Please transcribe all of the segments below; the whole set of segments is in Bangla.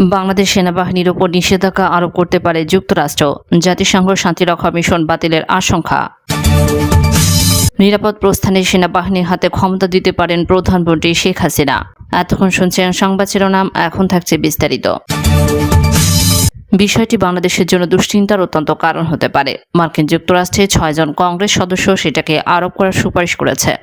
বাংলাদেশ সেনাবাহিনীর ওপর নিষেধাজ্ঞা আরোপ করতে পারে যুক্তরাষ্ট্র। জাতিসংঘ শান্তিরক্ষা মিশন বাতিলের আশঙ্কা। নিরাপদ প্রস্থানে সেনাবাহিনীর হাতে ক্ষমতা দিতে পারেন প্রধানমন্ত্রী শেখ হাসিনা। এতক্ষণ শুনছেন সংবাদ শিরোনাম, এখন থাকছে বিস্তারিত। বিষয়টি বাংলাদেশের জন্য দুশ্চিন্তার অত্যন্ত কারণ হতে পারে। মার্কিন যুক্তরাষ্ট্রে ছয়জন কংগ্রেস সদস্য সেটাকে আরোপ করার সুপারিশ করেছে।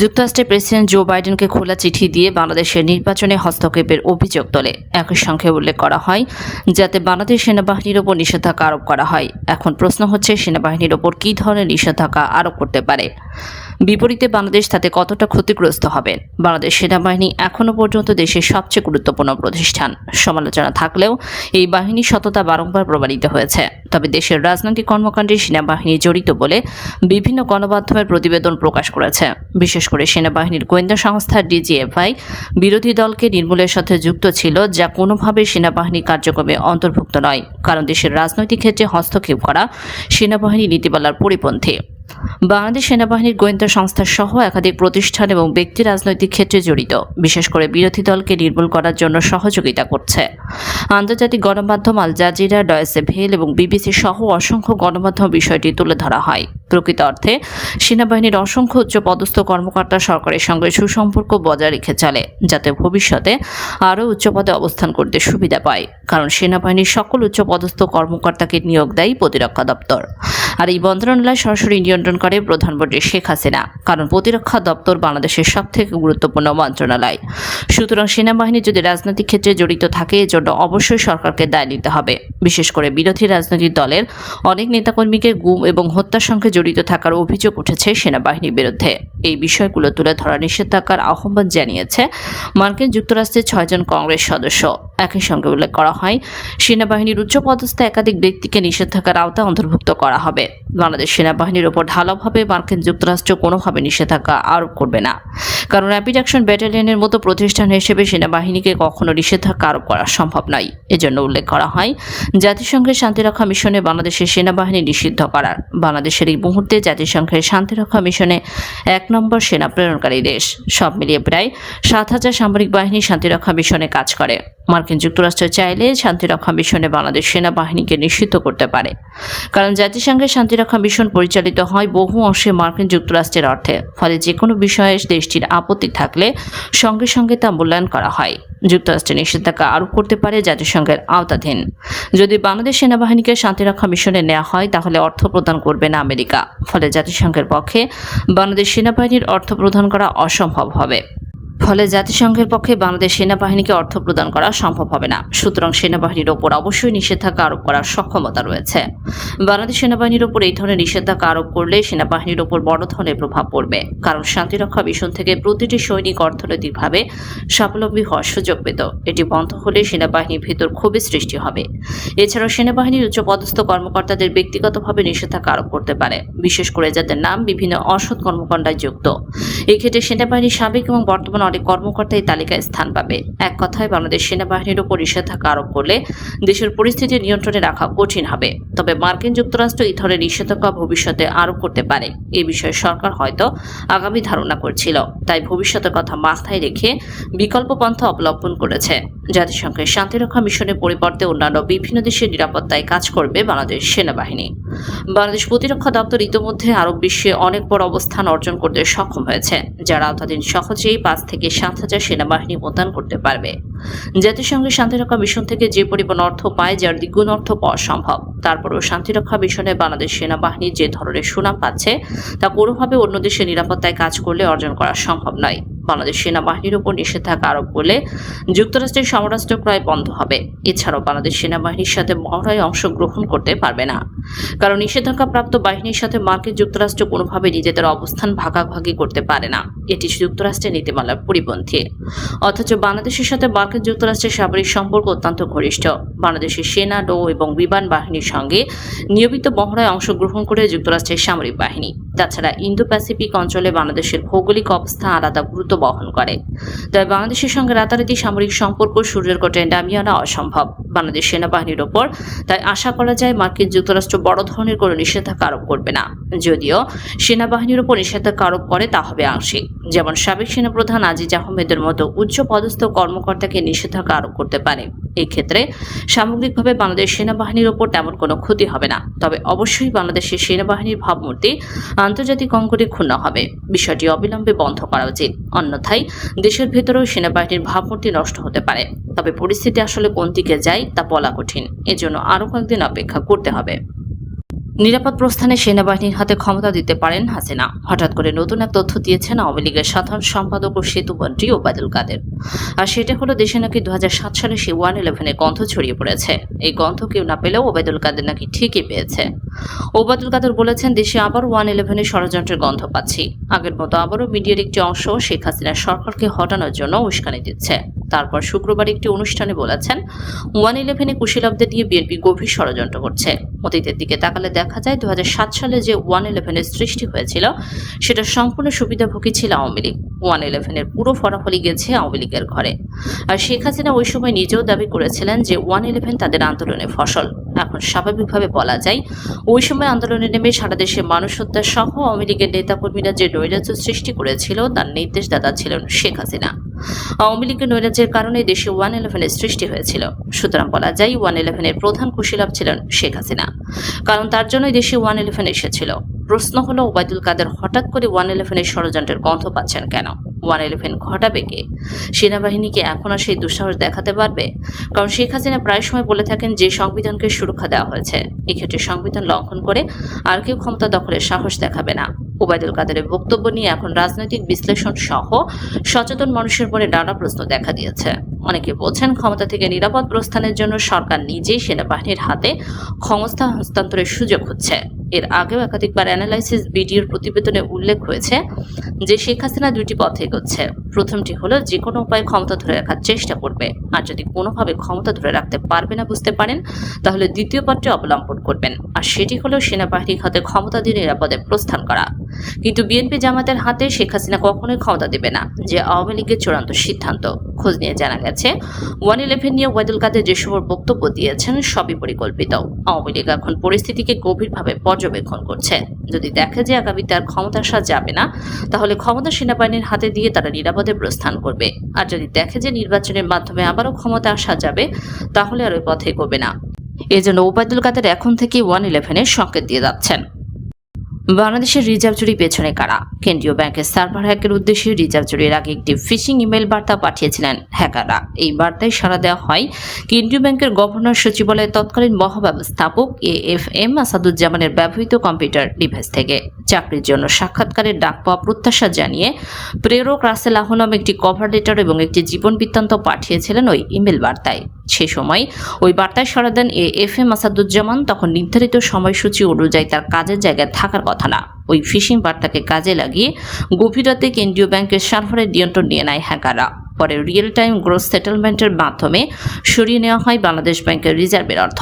যুক্তরাষ্ট্রের প্রেসিডেন্ট জো বাইডেনকে খোলা চিঠি দিয়ে বাংলাদেশের নির্বাচনে হস্তক্ষেপের অভিযোগ তোলে। একই সঙ্গে উল্লেখ করা হয়, যাতে বাংলাদেশ সেনাবাহিনীর ওপর নিষেধাজ্ঞা আরোপ করা হয়। এখন প্রশ্ন হচ্ছে, সেনাবাহিনীর ওপর কী ধরনের নিষেধাজ্ঞা আরোপ করতে পারে? বিপরীতে বাংলাদেশ তাতে কতটা ক্ষতিগ্রস্ত হবে? বাংলাদেশ সেনাবাহিনী এখনও পর্যন্ত দেশের সবচেয়ে গুরুত্বপূর্ণ প্রতিষ্ঠান। সমালোচনা থাকলেও এই বাহিনীর সততা বারংবার প্রমাণিত হয়েছে। তবে দেশের রাজনৈতিক কর্মকাণ্ডে সেনাবাহিনী জড়িত বলে বিভিন্ন গণমাধ্যমের প্রতিবেদন প্রকাশ করেছে। বিশেষ করে সেনাবাহিনীর গোয়েন্দা সংস্থা ডিজিএফআই বিরোধী দলকে নির্মূলের সাথে যুক্ত ছিল, যা কোনোভাবে সেনাবাহিনী কার্যক্রমে অন্তর্ভুক্ত নয়। কারণ দেশের রাজনৈতিক ক্ষেত্রে হস্তক্ষেপ করা সেনাবাহিনী নীতিমালার পরিপন্থী। বাংলাদেশ সেনাবাহিনীর গোয়েন্দা সংস্থা সহ একাধিক প্রতিষ্ঠান এবং ব্যক্তি রাজনৈতিক ক্ষেত্রে জড়িত। বিশেষ করে বিরোধী দলকে নির্মূল করার জন্য সহযোগিতা করছে। আন্তর্জাতিক গণমাধ্যম আল জাজিরা ডয়েসে ভেল এবং বিবিসি সহ অসংখ্য গণমাধ্যম বিষয়টি তুলে ধরা হয়। প্রকৃত অর্থে, সেনাবাহিনীর অসংখ্য উচ্চ পদস্থ কর্মকর্তা সরকারের সঙ্গে সুসম্পর্ক বজায় রেখে চলে, যাতে ভবিষ্যতে আরও উচ্চ পদে অবস্থান করতে সুবিধা পায়। কারণ সেনাবাহিনীর সকল উচ্চ পদস্থ কর্মকর্তাকে নিয়োগ দেয় প্রতিরক্ষা দপ্তর। আর এই মন্ত্রণালয় সরাসরি নিয়ন্ত্রণ করে প্রধানমন্ত্রী শেখ হাসিনা, কারণ প্রতিরক্ষা দপ্তর বাংলাদেশের সবথেকে গুরুত্বপূর্ণ মন্ত্রণালয়। সুতরাং সেনাবাহিনী যদি রাজনৈতিক ক্ষেত্রে জড়িত থাকে, এজন্য অবশ্যই সরকারকে দায় নিতে হবে। বিশেষ করে বিরোধী রাজনৈতিক দলের অনেক নেতাকর্মীকে গুম এবং হত্যার সঙ্গে জড়িত থাকার অভিযোগ উঠেছে সেনাবাহিনীর বিরুদ্ধে। এই বিষয়গুলো তুলে ধরা নিষেধাজ্ঞার আহ্বান জানিয়েছে মার্কিন যুক্তরাষ্ট্রের ছয়জন কংগ্রেস সদস্য। একই সঙ্গে উল্লেখ করা হয়। সেনাবাহিনীর উচ্চপদস্থ একাধিক ব্যক্তিকে নিষেধাজ্ঞার আওতায় অন্তর্ভুক্ত করা হবে। বাংলাদেশ সেনাবাহিনীর ওপর ঢালাওভাবে মার্কিন যুক্তরাষ্ট্র কোনোভাবে নিষেধাজ্ঞা আরোপ করবে না। কারণ র্যাপিড অ্যাকশন ব্যাটালিয়নের মতো প্রতিষ্ঠান হিসেবে সেনাবাহিনীকে কখনো নিষেধাজ্ঞা আরোপ করা সম্ভব নয়। এজন্য উল্লেখ করা হয়, জাতিসংঘের শান্তিরক্ষা মিশনে বাংলাদেশের সেনাবাহিনী নিষিদ্ধ করার। বাংলাদেশের এই মুহূর্তে জাতিসংঘের শান্তিরক্ষা মিশনে এক নম্বর সেনা প্রেরণকারী দেশ। সব মিলিয়ে প্রায় সাত হাজার সামরিক বাহিনী শান্তিরক্ষা মিশনে কাজ করে। মার্কিন যুক্তরাষ্ট্র চাইলে শান্তিরক্ষা মিশনে বাংলাদেশ সেনাবাহিনীকে নিষিদ্ধ করতে পারে। কারণ জাতিসংঘের শান্তিরক্ষা মিশন পরিচালিত হয় বহু অংশে মার্কিন যুক্তরাষ্ট্রের অর্থে। ফলে যে কোনো বিষয়ে দেশটির আপত্তি থাকলে সঙ্গে সঙ্গে তা মূল্যায়ন করা হয়। যুক্তরাষ্ট্রের নিষেধাজ্ঞা আরোপ করতে পারে জাতিসংঘের আওতাধীন। যদি বাংলাদেশ সেনাবাহিনীকে শান্তিরক্ষা মিশনে নেওয়া হয়, তাহলে অর্থ প্রদান করবে না আমেরিকা। ফলে জাতিসংঘের পক্ষে বাংলাদেশ সেনাবাহিনীর অর্থ প্রদান করা অসম্ভব হবে। ফলে জাতিসংঘের পক্ষে বাংলাদেশ সেনাবাহিনীকে অর্থ প্রদান করা সম্ভব হবে না। সুতরাং সেনাবাহিনীর ওপর অবশ্যই নিষেধাজ্ঞা আরোপ করার সক্ষমতা রয়েছে। বাংলাদেশ সেনাবাহিনীর ওপর এই ধরনের নিষেধাজ্ঞা আরোপ করলে সেনাবাহিনীর ওপর বড় ধরনের প্রভাব পড়বে। কারণ শান্তিরক্ষা মিশন থেকে প্রতিটি সৈনিক অর্থনৈতিকভাবে স্বাবলম্বী হওয়ার সুযোগ পেত। এটি বন্ধ হলে সেনাবাহিনীর ভেতর ক্ষোভের সৃষ্টি হবে। এছাড়াও সেনাবাহিনীর উচ্চ পদস্থ কর্মকর্তাদের ব্যক্তিগতভাবে নিষেধাজ্ঞা আরোপ করতে পারে, বিশেষ করে যাদের নাম বিভিন্ন অসৎ কর্মকাণ্ডায় যুক্ত। এক্ষেত্রে সেনাবাহিনীর সাবেক এবং বর্তমান অনেক কর্মকর্তা এই তালিকায় স্থান পাবে। এক কথায়, বাংলাদেশ সেনাবাহিনীর উপর নিষেধাজ্ঞা আরোপ করলে দেশের পরিস্থিতি নিয়ন্ত্রণে রাখা কঠিন হবে। তবে মার্কিন যুক্তরাষ্ট্র এই ধরনের নিষেধাজ্ঞা ভবিষ্যতে আরোপ করতে পারে। এ বিষয়ে সরকার হয়তো আগামী ধারণা করছিল। তাই ভবিষ্যতের কথা মাথায় রেখে বিকল্প পন্থা অবলম্বন করেছে। জাতিসংঘের শান্তিরক্ষা মিশনের পরিবর্তে অন্যান্য বিভিন্ন দেশের নিরাপত্তায় কাজ করবে বাংলাদেশ সেনাবাহিনী। বাংলাদেশ প্রতিরক্ষা দপ্তর ইতোমধ্যে আরব বিশ্বে অনেক বড় অবস্থান অর্জন করতে সক্ষম হয়েছে, যারা আওতাধীন সহজেই পাঁচ থেকে সাত হাজার সেনাবাহিনী মোতায়েন করতে পারবে। জাতিসংঘের শান্তিরক্ষা মিশন থেকে যে পরিমাণ অর্থ পায় যার দ্বিগুণ অর্থ পাওয়া সম্ভব, তারপরও শান্তিরক্ষা মিশনে বাংলাদেশ সেনাবাহিনী যে ধরনের সুনাম পাচ্ছে, তা কোনোভাবে অন্য দেশের নিরাপত্তায় কাজ করলে অর্জন করা সম্ভব নয়। বাংলাদেশ সেনাবাহিনীর উপর নিষেধাজ্ঞা আরোপ করলে যুক্তরাষ্ট্রের সমরাস্ত্র ক্রয় বন্ধ হবে। এছাড়াও বাংলাদেশ সেনাবাহিনীর সাথে মহড়ায় অংশগ্রহণ করতে পারবে না। কারণ নিষেধাজ্ঞা প্রাপ্ত বাহিনীর সাথে মার্কিন যুক্তরাষ্ট্র কোনোভাবে নিজেদের অবস্থান ভাগাভাগি করতে পারে না। এটি যুক্তরাষ্ট্রের নীতিমালার পরিপন্থী। অথচ বাংলাদেশের সাথে মার্কিন যুক্তরাষ্ট্রের সামরিক সম্পর্ক অত্যন্ত ঘনিষ্ঠ। বাংলাদেশের সেনা নৌ এবং বিমান বাহিনীর সঙ্গে নিয়মিত মহড়ায় অংশগ্রহণ করে যুক্তরাষ্ট্রের সামরিক বাহিনী। তাছাড়া ইন্দো প্যাসিফিক অঞ্চলে বাংলাদেশের ভৌগোলিক অবস্থা আলাদা গুরুত্ব বহন করে। তাই বাংলাদেশের সঙ্গে রাতারাতি সামরিক সম্পর্ক সূর্যের কোটে নামিয়ে আনা অসম্ভব। বাংলাদেশ সেনাবাহিনীর ওপর তাই আশা করা যায় মার্কিন যুক্তরাষ্ট্র বড় ধরনের কোনো নিষেধাজ্ঞা আরোপ করবে না। যদিও সেনাবাহিনীর উপর নিষেধাজ্ঞা আরোপ করে তা হবে আংশিক। যেমন সাবেক সেনাপ্রধান আজিজ আহমেদের মতো উচ্চ পদস্থ কর্মকর্তাকে নিষেধাজ্ঞা আরোপ করতে পারে। এক্ষেত্রে সামগ্রিকভাবে বাংলাদেশ সেনাবাহিনীর ওপর তেমন কোনো ক্ষতি হবে না। তবে অবশ্যই বাংলাদেশের সেনাবাহিনীর ভাবমূর্তি আন্তর্জাতিক অঙ্গনে ক্ষুণ্ণ হবে। বিষয়টি অবিলম্বে বন্ধ করা উচিত। অন্যথায় দেশের ভেতরেও সেনাবাহিনীর ভাবমূর্তি নষ্ট হতে পারে। তবে পরিস্থিতি আসলে কোন দিকে যায় তা বলা কঠিন। এজন্য আরও কয়েকদিন অপেক্ষা করতে হবে। নিরাপদ প্রস্থানে সেনাবাহিনীর হাতে ক্ষমতা দিতে পারেন হাসিনা। হঠাৎ করে নতুন এক তথ্য দিয়েছেন আওয়ামী লীগের সাধারণ সম্পাদক ও সেতুমন্ত্রী ওবায়দুল কাদের। আর সেটা হলো, দেশে নাকি দু সালে সে ওয়ান ইলেভেনের গন্ধ ছড়িয়ে পড়েছে। এই গন্ধ কেউ না পেলেও ওবায়দুল কাদের নাকি ঠিকই পেয়েছে। ওবায়দুল কাদের বলেছেন, দেশে আবার ওয়ান ইলেভেনের ষড়যন্ত্রের গন্ধ পাচ্ছি। আগের মতো আবারও মিডিয়ার একটি অংশ শেখ হাসিনার সরকারকে হটানোর জন্য উস্কানি দিচ্ছে। তারপর শুক্রবার একটি অনুষ্ঠানে বলেছেন, ওয়ান ইলেভেনে কুশীলবদের দিয়ে বিএনপি গভীর ষড়যন্ত্র করছে। অতীতের দিকে তাকালে দেখা যায়, দুহাজার সাত সালে যে ওয়ান ইলেভেনের সৃষ্টি হয়েছিল সেটা সম্পূর্ণ সুবিধাভোগী ছিল আওয়ামী লীগ। ওয়ান ইলেভেনের পুরো ফলাফলই গেছে আওয়ামী লীগের ঘরে। আর শেখ হাসিনা ওই সময় নিজেও দাবি করেছিলেন যে ওয়ান ইলেভেন তাদের আন্দোলনের ফসল। এখন স্বাভাবিকভাবে বলা যায়, ওই সময় আন্দোলনে নেমে সারা দেশে মানুষ হত্যা সহ আওয়ামী লীগের নেতাকর্মীরা যে নৈরাজ্য সৃষ্টি করেছিল, তার নির্দেশদাতা ছিলেন শেখ হাসিনা। আওয়ামী লীগের নৈরাজ্যের কারণে দেশে ওয়ান ইলেভেনের সৃষ্টি হয়েছিল। সুতরাং বলা যায় ওয়ান ইলেভেনের প্রধান কুশীলাভ ছিলেন শেখ হাসিনা। কারণ তার জন্যই দেশে ওয়ান ইলেভেন এসেছিল। প্রশ্ন হলো, ওবায়দুল কাদের হঠাৎ করে ওয়ান ইলেভেনের ষড়যন্ত্রের গন্ধ পাচ্ছেন কেন? ওয়ান ইলেভেন ঘটাবে কে? সেনাবাহিনীকে এখন আর সেই দুঃসাহস দেখাতে পারবে? কারণ শেখ হাসিনা প্রায় সময় বলে থাকেন যে সংবিধানকে সুরক্ষা দেওয়া হয়েছে। এক্ষেত্রে সংবিধান লঙ্ঘন করে আর কেউ ক্ষমতা দখলের সাহস দেখাবে না। ওবায়দুল কাদেরের বক্তব্য নিয়ে এখন রাজনৈতিক বিশ্লেষণ সহ সচেতন মানুষের মনে নানা প্রশ্ন দেখা দিয়েছে। অনেকে বলছেন ক্ষমতা থেকে নিরাপদ প্রস্থানের জন্য সরকার নিজেই সেনাবাহিনীর হাতে ক্ষমতা হস্তান্তরের সুযোগ হচ্ছে এর আগেও একাধিকবার অ্যানালাইসিস ভিডিওর প্রতিবেদনে উল্লেখ হয়েছে যে শেখ হাসিনা দুইটি পথে এগোচ্ছে। প্রথমটি হলো যে কোনো উপায়ে ক্ষমতা ধরে রাখার চেষ্টা করবে। আর যদি কোনোভাবে ক্ষমতা ধরে রাখতে পারবে না বুঝতে পারেন, তাহলে দ্বিতীয় পথটি অবলম্বন করবেন। আর সেটি হলো সেনাবাহিনীর হাতে ক্ষমতা দিয়ে নিরাপদে প্রস্থান করা। কিন্তু বিএনপি জামাতের হাতে শেখ হাসিনা কখনোই ক্ষমতা দেবে না, যে আওয়ামী লীগের চূড়ান্ত সিদ্ধান্ত। খোঁজ নিয়ে জানা গেছে, ওয়ান ইলেভেন নিয়ে ওয়াদুল কাদের যে সময় বক্তব্য দিয়েছেন, সবই পরিকল্পিত। আওয়ামী লীগ এখন পরিস্থিতিকে গভীরভাবে পর্যবেক্ষণ করছে। যদি দেখে যে আগামী তার ক্ষমতা আসা যাবে না, তাহলে ক্ষমতা সেনাবাহিনীর হাতে দিয়ে তারা নিরাপদে প্রস্থান করবে। আর যদি দেখে যে নির্বাচনের মাধ্যমে আবারও ক্ষমতা আসা যাবে, তাহলে আর ওই পথে করবে না। এজন্য ওবায়দুল কাদের এখন থেকে ওয়ান ইলেভেনের সংকেত দিয়ে যাচ্ছেন। বাংলাদেশের রিজার্ভ চুরি পেছনে কারা? কেন্দ্রীয় ব্যাংকের সার্ভার হ্যাকের উদ্দেশ্যে রিজার্ভ চুরির আগে একটি ফিশিং ইমেল বার্তা পাঠিয়েছিলেন হ্যাকাররা। এই বার্তায় সাড়া দেওয়া হয়, কেন্দ্রীয় ব্যাংকের গভর্নর সচিবালয়ের তৎকালীন মহাব্যবস্থাপক এ এফ এম আসাদুজ্জামানের ব্যবহৃত কম্পিউটার ডিভাইস থেকে। চাকরির জন্য সাক্ষাৎকারের ডাক পাওয়া প্রত্যাশা জানিয়ে প্রেরক রাসেল আহলম একটি কভার লেটার এবং একটি জীবন বৃত্তান্ত পাঠিয়েছিলেন ওই ইমেল বার্তায়। সে সময় ওই বার্তায় সাড়া দেন এ এফ এম আসাদুজ্জামান, তখন নির্ধারিত সময়সূচি অনুযায়ী তার কাজের জায়গায় থাকার কথা না। ওই ফিশিং বার্তাকে কাজে লাগিয়ে গভীর রাতে কেন্দ্রীয় ব্যাংকের সার্ভারের নিয়ন্ত্রণ নিয়ে নেয় হ্যাকাররা। পরে রিয়েল টাইম গ্রোথ সেটেলমেন্টের মাধ্যমে সরিয়ে নেওয়া হয় বাংলাদেশ ব্যাংকের রিজার্ভের অর্থ।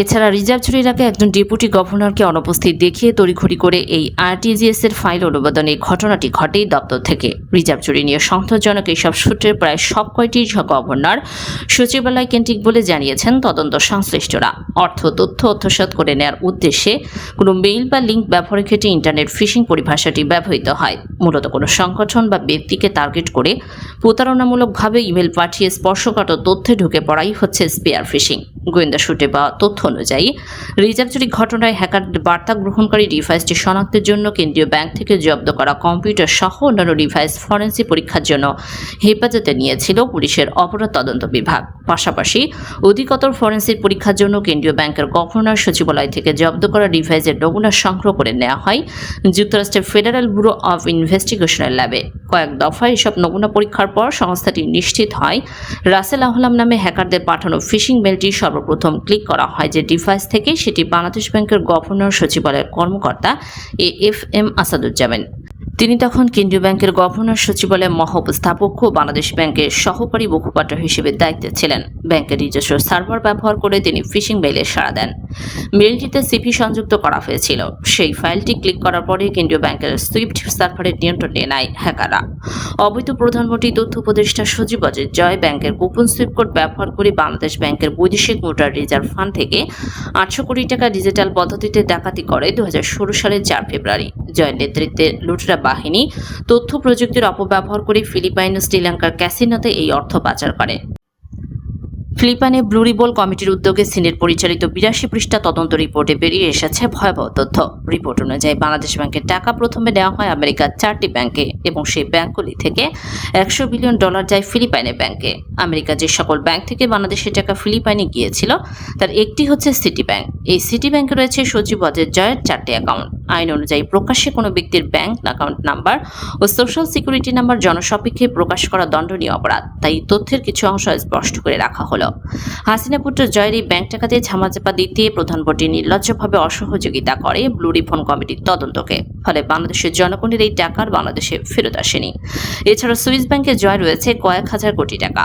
এছাড়া রিজার্ভ চুরির আগে একজন ডেপুটি গভর্নরকে অনুপস্থিত দেখিয়ে তড়িঘড়ি করে এই আরটিজিএস এর ফাইল অনুমোদনের ঘটনাটি ঘটে দপ্তর থেকে। রিজার্ভ চুরি নিয়ে সন্দেহজনক এইসব সূত্রের প্রায় সব কয়টি গভর্নর সচিবালয় কেন্দ্রিক বলে জানিয়েছেন তদন্ত সংশ্লিষ্টরা। অর্থ, তথ্য অধ্যসত করে নেওয়ার উদ্দেশ্যে কোনো মেইল বা লিঙ্ক ব্যবহারের ক্ষেত্রে ইন্টারনেট ফিশিং পরিভাষাটি ব্যবহৃত হয়। মূলত কোনো সংগঠন বা ব্যক্তিকে টার্গেট করে প্রতারণামূলকভাবে ইমেল পাঠিয়ে স্পর্শকাতর তথ্যে ঢুকে পড়াই হচ্ছে স্পেয়ার ফিশিং। গোয়েন্দা সূত্রে বা তথ্য অনুযায়ী, রিজার্ভ চুরি ঘটনায় হ্যাকার বার্তা গ্রহণকারী ডিভাইসটি শনাক্তের জন্য কেন্দ্রীয় ব্যাংক থেকে জব্দ করা কম্পিউটার সহ অন্যান্য ডিভাইস ফরেন্সিক পরীক্ষার জন্য হেফাজতে নিয়েছিল পুলিশের অপরাধ তদন্ত বিভাগ। পাশাপাশি, অধিকতর ফরেন্সিক পরীক্ষার জন্য কেন্দ্রীয় ব্যাংকের গভর্নর সচিবালয় থেকে জব্দ করা ডিভাইসের নমুনা সংগ্রহ করে নেওয়া হয় যুক্তরাষ্ট্রের ফেডারেল ব্যুরো অব ইনভেস্টিগেশনের ল্যাবে। কয়েক দফায় এসব নমুনা পরীক্ষার পর সংস্থাটি নিশ্চিত হয়, রাসেল আহলাম নামে হ্যাকারদের পাঠানো ফিশিং মেলটি সর্বপ্রথম ক্লিক করা হয় যে ডিভাইস থেকে সেটি বাংলাদেশ ব্যাংকের গভর্নর সচিবালয়ের কর্মকর্তা এ এফ এম আসাদুজ্জামান। তিনি তখন কেন্দ্রীয় ব্যাংকের গভর্নর সচিবালয়ের মহাব্যবস্থাপক ও বাংলাদেশ ব্যাংকের সহকারী মুখপাত্র হিসেবে দায়িত্বে ছিলেন। ব্যাংকের নিজস্ব সার্ভার ব্যবহার করে তিনি ফিশিং মেইলে সাড়া দেন। মেইলটিতে সিপি সংযুক্ত করা হয়েছিল। সেই ফাইলটি ক্লিক করার পরে কেন্দ্রীয় ব্যাংকের সুইফট সার্ভারের নিয়ন্ত্রণ নিয়ে নেয় হ্যাকাররা। অবৈধ প্রধানমন্ত্রী, তথ্য উপদেষ্টা সজীব অজিত জয় ব্যাংকের গোপন সুইপ কোড ব্যবহার করে বাংলাদেশ ব্যাংকের বৈদেশিক মুদ্রার রিজার্ভ ফান্ড থেকে আটশো কোটি টাকা ডিজিটাল পদ্ধতিতে ডাকাতি করে দু হাজার ষোলো সালের চার ফেব্রুয়ারি। জয়ের নেতৃত্বে লুটেরা বাহিনী। তথ্য প্রযুক্তির অপব্যবহার করে ফিলিপাইন ও শ্রীলঙ্কার ক্যাসিনোতে এই অর্থ পাচার করে। ফিলিপাইনে ব্লু রিবল কমিটির উদ্যোগে সিনেট পরিচালিত বিরাশি পৃষ্ঠা তদন্ত রিপোর্টে বেরিয়ে এসেছে ভয়াবহ তথ্য। রিপোর্ট অনুযায়ী বাংলাদেশ ব্যাংকের টাকা প্রথমে নেওয়া হয় আমেরিকার চারটি ব্যাংকে এবং সেই ব্যাংকগুলি থেকে একশো বিলিয়ন ডলার যায় ফিলিপাইনের ব্যাংকে। আমেরিকা যে সকল ব্যাংক থেকে বাংলাদেশের টাকা ফিলিপাইনে গিয়েছিল, তার একটি হচ্ছে সিটি ব্যাংক এই সিটি ব্যাংকে রয়েছে সচিব অজয় জয়ের চারটি অ্যাকাউন্ট। আইন অনুযায়ী প্রকাশ্যে কোনো ব্যক্তির ব্যাংক, অ্যাকাউন্ট নাম্বার ও সোশ্যাল সিকিউরিটি নাম্বার জনসাপেক্ষে প্রকাশ করা দণ্ডনীয় অপরাধ। তাই তথ্যের কিছু অংশ স্পষ্ট করে রাখা হলো। হাসিনা পুত্র জয়ের এই ব্যাংক টাকা দিয়ে ঝামাচাপা দিতে প্রধান প্রধানমন্ত্রী নির্লজ্জভাবে অসহযোগিতা করে ব্লু রিফন কমিটির তদন্তকে। ফলে বাংলাদেশের জনগণের এই টাকার বাংলাদেশে ফেরত আসেনি। এছাড়া সুইস ব্যাংকে জয় রয়েছে কয়েক হাজার কোটি টাকা।